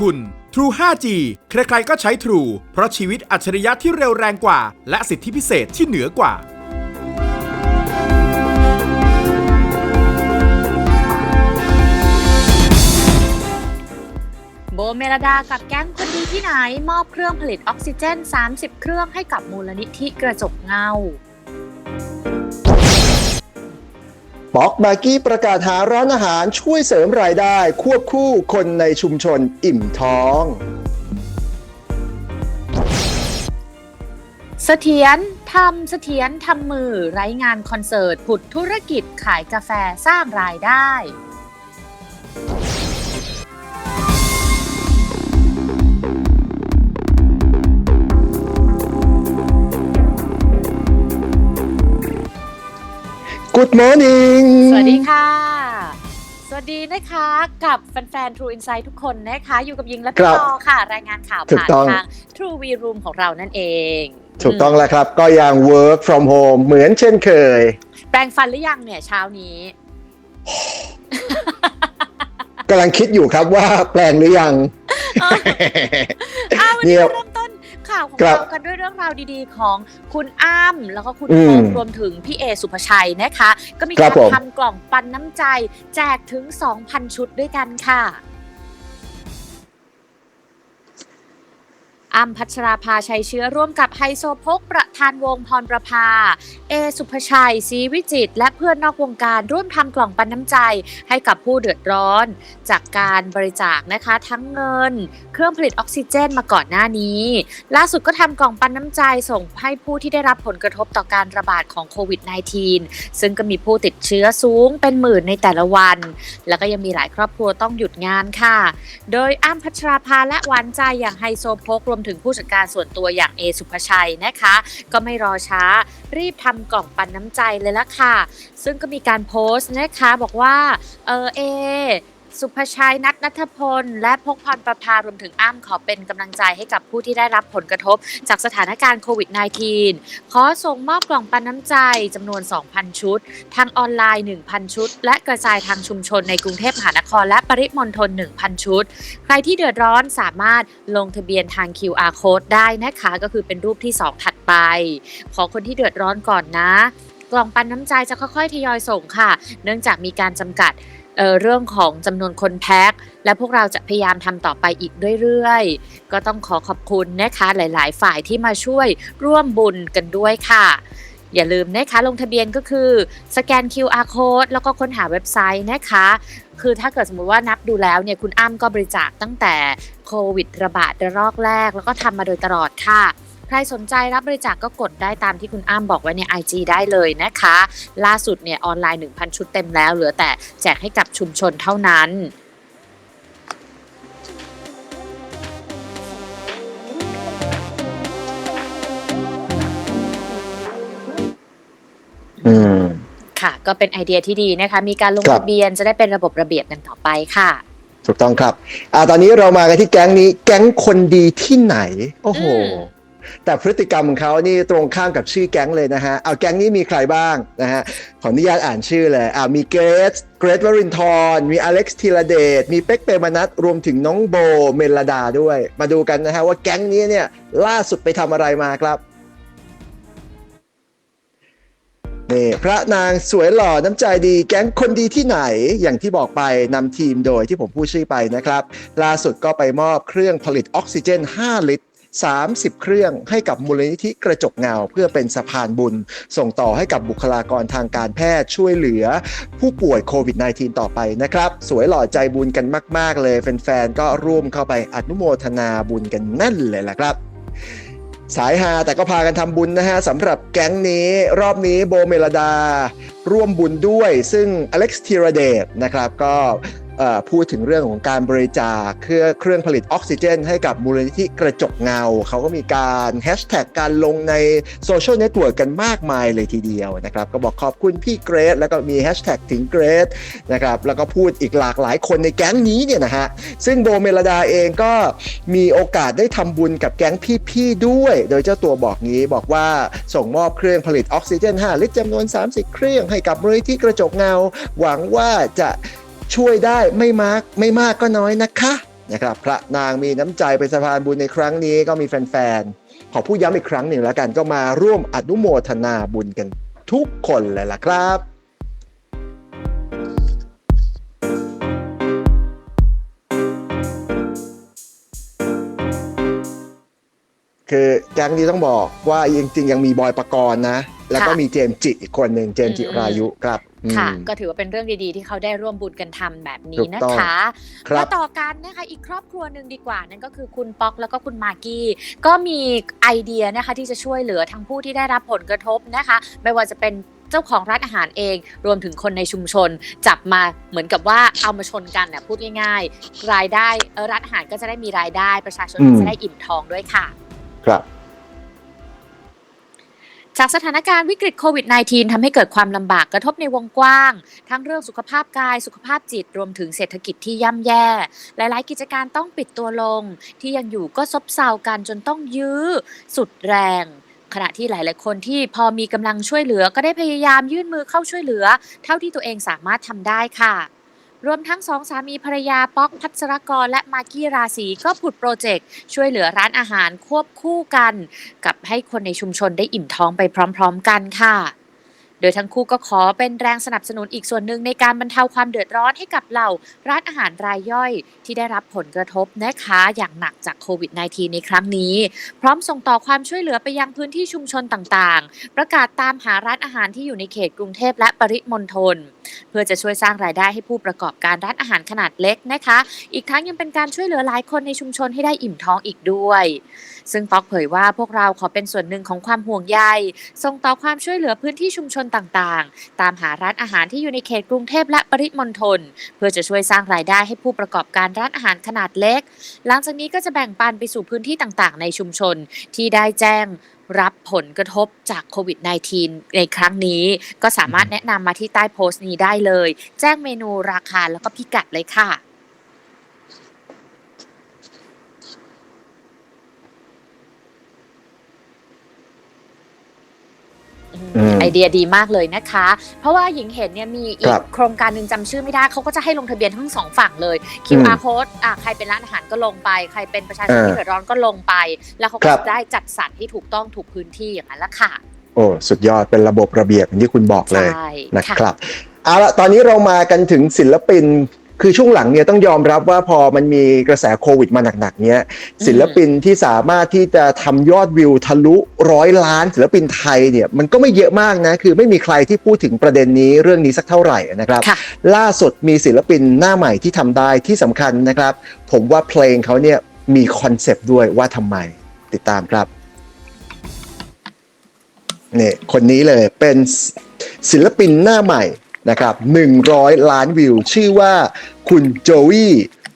คุณ True 5G ใครๆก็ใช้ True เพราะชีวิตอัจฉริยะที่เร็วแรงกว่า และสิทธิพิเศษที่เหนือกว่าโบเมลดากับแก๊งคนดีที่ไหน มอบเครื่องผลิตออกซิเจน 30 เครื่องให้กับมูลนิธิกระจกเงา ป๊อกมากกี้ประกาศหาร้านอาหารช่วยเสริมรายได้ ควบคู่คนในชุมชนอิ่มท้อง เสถียรทำเสถียรทำมือไร้งานคอนเสิร์ตผุดธุรกิจขายกาแฟสร้างรายได้ Good morning สวัสดีค่ะ สวัสดีนะคะกับแฟนๆ True Insight ทุกคนนะคะ อยู่กับยิงและคพี่รับปอค่ะ รายงานข่าวถูกผ่านต้องทาง True V Room ของเรานั่นเอง ถูกต้องแล้วครับ ก็ยัง work from home เหมือนเช่นเคย แปรงฟันหรือยังเนี่ยเช้านี้กำลังคิดอยู่ครับว่าแปลงหรือยังอ้าววันเนี่นี้ยเราเริ่มต้น ข่าวของครับเรากันด้วยเรื่องราวดีๆ ของคุณอ้ำแล้วก็คุณอืโอมมรวมถึงพี่เอสุภชัยนะคะ ก็มีครักาบรผม ทำกล่องปันน้ำใจ แจกถึง 2,000 ชุดด้วยกันค่ะ อ้ำพัชราภาชัยเชื้อร่วมกับไฮโซโพกประธานวงพรประภา เอสุภชัยศรีวิจิต และเพื่อนนอกวงการร่วมทำกล่องปันน้ำใจให้กับผู้เดือดร้อน จากการบริจาคนะคะทั้งเงิน เครื่องผลิตออกซิเจนมาก่อนหน้านี้ ล่าสุดก็ทำกล่องปันน้ำใจส่งให้ผู้ที่ได้รับผลกระทบต่อการระบาดของโควิด -19 ซึ่งก็มีผู้ติดเชื้อสูงเป็นหมื่นในแต่ละวัน แล้วก็ยังมีหลายครอบครัวต้องหยุดงานค่ะ โดยอ้ำพัชราภาและหวานใจอย่างไฮโซโพกรวมถึงผู้จัดการส่วนตัวอย่างเอสุภชัยนะคะ ก็ไม่รอช้ารีบทำกล่องปันน้ำใจเลยละค่ะ ซึ่งก็มีการโพสต์นะคะบอกว่าเออเอ สุภชัยนัทนัทพล และพกพรประภารวมถึงอ้ำขอเป็นกำลังใจให้กับผู้ที่ได้รับผลกระทบ จากสถานการณ์โควิด -19 ขอส่งมอบกล่องปันน้ำใจจำนวน 2,000 ชุด ทางออนไลน์ 1,000 ชุด และกระจายทางชุมชนในกรุงเทพมหานคร และปริมณฑล1,000 ชุด ใครที่เดือดร้อนสามารถลงทะเบียนทาง QR code ได้นะคะก็คือเป็นรูปที่ 2 ถัดไป ขอคนที่เดือดร้อนก่อนนะ กล่องปันน้ำใจจะค่อยๆทยอยส่งค่ะ เนื่องจากมีการจำกัด เเรื่องของจำนวนคนแพ็คและพวกเราจะพยายามทำต่อไปอีกเรื่อยๆ ก็ต้องขอขอบคุณนะคะหลายๆ ฝ่ายที่มาช่วยร่วมบุญกันด้วยค่ะอย่าลืมนะคะลงทะเบียนก็คือสแกน QR code แล้วก็ค้นหาเว็บไซต์นะคะ คือถ้าเกิดสมมุติว่านับดูแล้วเนี่ยคุณอ้ำก็บริจาคตั้งแต่โควิดระบาดระลอกแรก แล้วก็ทำมาโดยตลอดค่ะ ใครสนใจรับบริจาคกก็กดได้ตามที่คุณอ้ำบอกไว้ใน IG ได้เลยนะคะ ล่าสุดเนี่ยออนไลน์ 1,000 ชุดเต็มแล้ว เหลือแต่แจกให้กับชุมชนเท่านั้นอืมค่ะ ก็เป็นไอเดียที่ดีนะคะ มีการลงครับทะเบียนจะได้เป็นระบบระเบียบกันต่อไปค่ะ ถูกต้องครับอ่าตอนนี้เรามากันที่แก๊งนี้ แก๊งคนดีที่ไหน โอ้โหอืม แต่พฤติกรรมของเขานี่ตรงข้ามกับชื่อแก๊งเลยนะฮะ เอาแก๊งนี้มีใครบ้างนะฮะ ขออนุญาตอ่านชื่อเลยอ่ามีเกรซเกรซวรินทร์มีอเล็กซ์ธีรเดช มีเป็กเปรมนัทรวมถึงน้องโบเมลดาด้วย มาดูกันนะฮะว่าแก๊งนี้เนี่ยล่าสุดไปทำอะไรมาครับนี่พระนางสวยหล่อน้ำใจดีแก๊งคนดีที่ไหนอย่างที่บอกไปนำทีมโดยที่ผมพูดชื่อไปนะครับ ล่าสุดก็ไปมอบเครื่องผลิตออกซิเจน 5 ลิตร 30 เครื่องให้กับมูลนิธิกระจกเงาเพื่อเป็นสะพานบุญ ส่งต่อให้กับบุคลากรทางการแพทย์ช่วยเหลือ ผู้ป่วยโควิด -19 ต่อไปนะครับ สวยหล่อใจบุญกันมาก ๆ เลย แฟน ๆ ก็ร่วมเข้าไปอนุโมทนาบุญกันแน่นเลยล่ะครับสายฮาแต่ก็พากันทำบุญนะฮะสำหรับแก๊งนี้รอบนี้โบเมลดา ร่วมบุญด้วย ซึ่งอเล็กซ์ธีรเดชนะครับ ก็ พูดถึงเรื่องของการบริจาคเครื่องเครื่องผลิตออกซิเจน ให้กับมูลนิธิกระจกเงา เขาก็มีการแฮชแท็กการลงในโซเชียลเน็ตเวิร์กกันมากมายเลยทีเดียวนะครับ ก็บอกขอบคุณพี่เกรซแล้วก็มีแฮชแท็กถึงเกรซนะครับ แล้วก็พูดอีกหลากหลายคนในแก๊งนี้เนี่ยนะฮะ ซึ่งโบเมลดาเองก็มีโอกาสได้ทำบุญกับแก๊งพี่ๆด้วย โดยเจ้าตัวบอกงี้บอกว่าส่งมอบเครื่องผลิตออกซิเจน 5 ลิตรจำนวน 30 เครื่องให้กับมูลนิธิกระจกเงา หวังว่าจะ ช่วยได้ไม่มากไม่มากก็น้อยนะคะนะครับพระนางมีน้ำใจเป็นสะพานบุญในครั้งนี้ก็มีแฟนๆขอพูดย้ำอีกครั้งหนึ่งแล้วกันก็มาร่วมอนุโมทนาบุญกันทุกคนเลยล่ะครับคือแก๊งนี้ต้องบอกว่าจริงๆ ยังมีบอยปกรณ์นะ แล้วก็ค่ะมีเจมส์จิอีกคนหนึ่งเจมส์จิอืมรายุครับ ค่ะอืมก็ถือว่าเป็นเรื่องดีๆ ที่เขาได้ร่วมบุญกันทำแบบถูนี้กนะต้องคะครับมาต่อกันนะคะอีกครอบครัวหนึ่งดีกว่า นั่นก็คือคุณป๊อกแล้วก็คุณมากกี้ ก็มีไอเดียนะคะที่จะช่วยเหลือทั้งผู้ที่ได้รับผลกระทบนะคะ ไม่ว่าจะเป็นเจ้าของร้านอาหารเอง รวมถึงคนในชุมชน จับมาเหมือนกับว่าเอามาชนกันนะพูดง่าย ๆ รายได้เออร้านอาหารก็จะได้มีรายได้ประชาชนอืมก็จะได้อิ่มท้องด้วยค่ะ ครับ จากสถานการณ์วิกฤตโควิด -19 ทำให้เกิดความลำบากกระทบในวงกว้าง ทั้งเรื่องสุขภาพกาย สุขภาพจิต รวมถึงเศรษฐกิจที่ย่ำแย่ หลาย ๆ กิจการต้องปิดตัวลง ที่ยังอยู่ก็ซบเซากันจนต้องยื้อ สุดแรง ขณะที่หลาย ๆ คนที่พอมีกำลังช่วยเหลือก็ได้พยายามยื่นมือเข้าช่วยเหลือ เท่าที่ตัวเองสามารถทำได้ค่ะ รวมทั้งสองสามีภรรยาป๊อกพัชรกร และมากกี้ราศีก็ผุดโปรเจกต์ ช่วยเหลือร้านอาหารควบคู่กัน กับให้คนในชุมชนได้อิ่มท้องไปพร้อม ๆ กันค่ะ โดยทั้งคู่ก็ขอเป็นแรงสนับสนุนอีกส่วนหนึ่งในการบรรเทาความเดือดร้อนให้กับเหล่าร้านอาหารรายย่อย ที่ได้รับผลกระทบนะคะอย่างหนักจากโควิด -19 ในครั้งนี้ พร้อมส่งต่อความช่วยเหลือไปยังพื้นที่ชุมชนต่างๆ ประกาศตามหาร้านอาหารที่อยู่ในเขตกรุงเทพและปริมณฑลเพื่อจะช่วยสร้างรายได้ให้ผู้ประกอบการร้านอาหารขนาดเล็กนะคะ อีกทั้งยังเป็นการช่วยเหลือหลายคนในชุมชนให้ได้อิ่มท้องอีกด้วย ซึ่งป๊อกเผยว่าพวกเราขอเป็นส่วนหนึ่งของความห่วงใยส่งต่อความช่วยเหลือพื้นที่ชุมชนต่างๆ ตามหาร้านอาหารที่อยู่ในเขตกรุงเทพและปริมณฑลเพื่อจะช่วยสร้างรายได้ให้ผู้ประกอบการร้านอาหารขนาดเล็ก หลังจากนี้ก็จะแบ่งปันไปสู่พื้นที่ต่างๆ ในชุมชนที่ได้แจ้งรับผลกระทบจากโควิด -19 ในครั้งนี้ ก็สามารถแนะนำมาที่ใต้โพสต์นี้ได้เลย แจ้งเมนูราคาแล้วก็พิกัดเลยค่ะ ไอเดียดีมากเลยนะคะ เพราะว่าหญิงเห็นเนี่ยมีอีครักบโครงการหนึ่งจำชื่อไม่ได้เขาก็จะให้ลงทะเบียนทั้งสองฝั่งเลยอืม QR code อะใครเป็นร้านอาหารก็ลงไป ใครเป็นประชาชนเออที่เดือดร้อนก็ลงไป แล้วเขาคก็รับจะได้จัดสรรที่ถูกต้องถูกพื้นที่อย่างนั้นละค่ะ โอ้สุดยอดเป็นระบบระเบียบอย่างที่คุณบอกเลยใช่นะค่ะครับเอาละตอนนี้เรามากันถึงศิลปิน คือช่วงหลังเนี่ยต้องยอมรับว่าพอมันมีกระแสโควิดมาหนักๆเนี้ยศิลปินที่สามารถที่จะทำยอดวิวทะลุร้อยล้าน ศิลปินไทยเนี่ยมันก็ไม่เยอะมากนะ คือไม่มีใครที่พูดถึงประเด็นนี้เรื่องนี้สักเท่าไหร่นะครับค่ะล่าสุดมีศิลปินหน้าใหม่ที่ทำได้ที่สำคัญนะครับ ผมว่าเพลงเขาเนี่ยมีคอนเซปต์ด้วยว่าทำไมติดตามครับนี่คนนี้เลยเป็นศิลปินหน้าใหม่ นะครับ100 ล้านวิว ชื่อว่าคุณโจวี่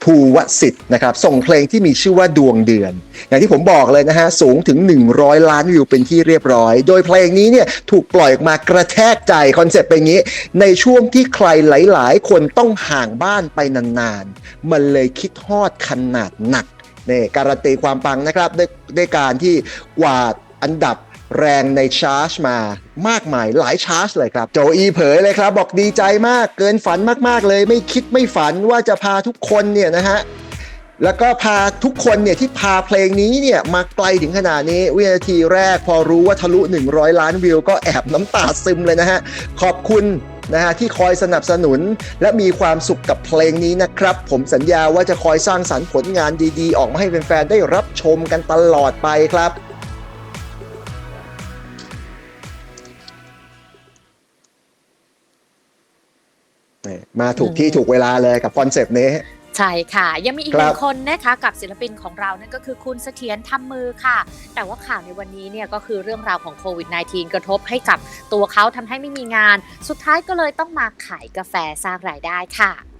ภูวสิทธิ์นะครับส่งเพลงที่มีชื่อว่าดวงเดือน อย่างที่ผมบอกเลยนะฮะ สูงถึง 100 ล้านวิวเป็นที่เรียบร้อย โดยเพลงนี้เนี่ยถูกปล่อยออกมากระแทกใจคอนเซ็ปต์เป็นอย่างนี้ ในช่วงที่ใครหลาย ๆ คนต้องห่างบ้านไปนานๆ มันเลยคิดฮอดขนาดหนักเนี่ยการันตีความปังนะครับด้วยด้วยการที่กวาดอันดับ แรงในชาร์จมามากมายหลายชาร์จเลยครับ โจอีเผยเลยครับ บอกดีใจมากเกินฝันมากๆเลย ไม่คิดไม่ฝันว่าจะพาทุกคนเนี่ยนะฮะแล้วก็พาทุกคนเนี่ยที่พาเพลงนี้เนี่ยมาไกลถึงขนาดนี้ วินาทีแรกพอรู้ว่าทะลุ 100 ล้านวิว ก็แอบน้ำตาซึมเลยนะฮะ ขอบคุณนะฮะที่คอยสนับสนุนและมีความสุขกับเพลงนี้นะครับ ผมสัญญาว่าจะคอยสร้างสรรค์ผลงานดีๆ ออกมาให้แฟนๆได้รับชมกันตลอดไปครับ มาถูกที่ถูกเวลาเลยกับคอนเซปต์นี้ ใช่ค่ะ ยังมีอีกคหรับนึ่งคนนะคะกับศิลปินของเรานั่นก็คือคุณเสถียรทำมือค่ะ แต่ว่าข่าวในวันนี้เนี่ยก็คือเรื่องราวของโควิด -19 กระทบให้กับตัวเขาทำให้ไม่มีงาน สุดท้ายก็เลยต้องมาขายกาแฟสร้างรายได้ค่ะ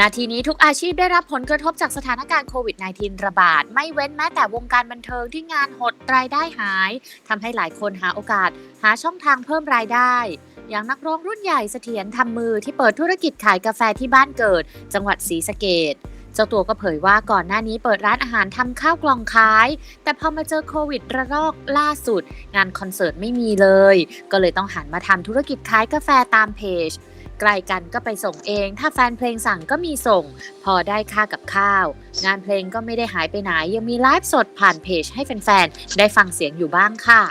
นาทีนี้ทุกอาชีพได้รับผลกระทบจากสถานการณ์โควิด -19 ระบาด ไม่เว้นแม้แต่วงการบันเทิงที่งานหดรายได้หายทำให้หลายคนหาโอกาส หาช่องทางเพิ่มรายได้ อย่างนักร้องรุ่นใหญ่เสถียรทำมือที่เปิดธุรกิจขายกาแฟที่บ้านเกิด จังหวัดศรีสะเกดเจ้าตัวก็เผยว่าก่อนหน้านี้เปิดร้านอาหารทำข้าวกล่องขาย แต่พอมาเจอโควิดระลอกล่าสุด งานคอนเสิร์ตไม่มีเลย ก็เลยต้องหันมาทำธุรกิจขายกาแฟตามเพจ ไกลกันก็ไปส่งเอง ถ้าแฟนเพลงสั่งก็มีส่ง พอได้ค่ากับข้าว งานเพลงก็ไม่ได้หายไปไหน ยังมีไลฟ์สดผ่านเพจให้แฟนๆ ได้ฟังเสียงอยู่บ้างค่ะ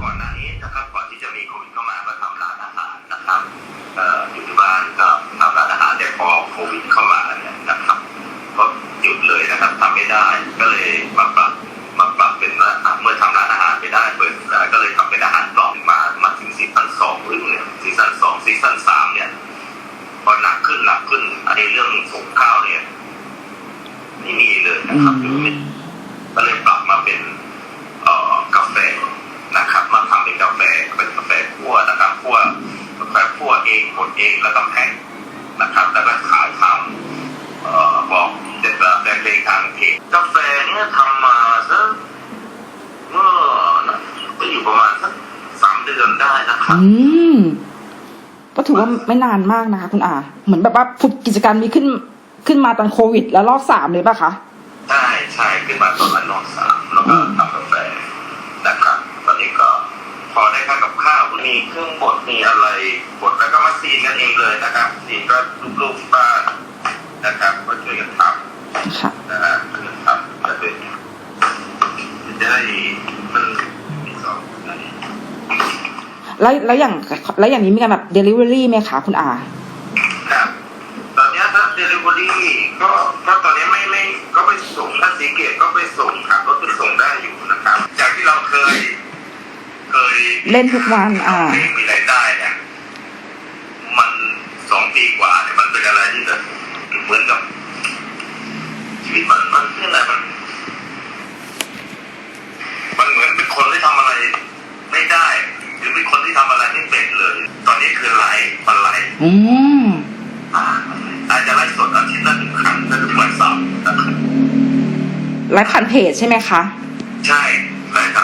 ก่อนหน้านี้นะครับ นะครับคือไม่ก็เลยปรับมาเป็นเอ่อกาแฟนะครับ มาทำเป็นกาแฟเป็นกาแฟคั่วนะครับคั่วกาแฟคั่วเองกดเองแล้วก็แพ็คนะครับแล้วก็ขายทำเอ่อบอกเด็ดแต่เพลงทางเพจกาแฟเนี่ยทำมาสักเมื่อนะก็อยู่ประมาณสักสามเดือนได้นะครับอืมก็ถือว่าไม่นานมากนะคะคุณอา เหมือนแบบว่าฝึกกิจการมีขึ้นขึ้นมาตอนโควิด แล้วรอบสามเลยป่ะคะ ใช่ใช่ขึ้นมาตอนนั้นนอนสามแล้วก็ทำกาแฟนะครับตอนนี้ก็พอได้ค่ากับข้าวมีเครื่องบดมีอะไรบดแล้วก็มาซีนกันเองเลยนะครับซีนก็ลูกๆที่บ้านนะครับก็ช่วยกันทค่ะำนะฮะช่วยกันทำจะเป็นจะได้มันมีสองอะไรแล้วแล้วอย่างแล้วอย่างนี้มีการแบบเดลิเวอรี่ไหมคะคุณอาครับตอนเนี้ยถ้าเดลิเวอรี่ก็ก็ตอนนี้ เราเคย เคยเล่นทุกวันอ่าเพลงมีรายได้เนี่ย มันสองปีกว่าเนี่ยมันเป็นอะไรที่แบบเหมือนกับ ชีวิตมันมันเรื่องอะไรมัน มันเหมือนเป็นคนที่ทำอะไรไม่ได้ หรือเป็นคนที่ทำอะไรไม่เป็นเลย ตอนนี้คือไลฟ์มันไลฟ์อืม อ่าอาจจะไลฟ์สดอาทิตย์ละหนึ่งครั้งก็คือวันเสาร์นะครับ ไลฟ์ผ่านเพจใช่ไหมคะ ใช่ไลฟ์ตามเพจ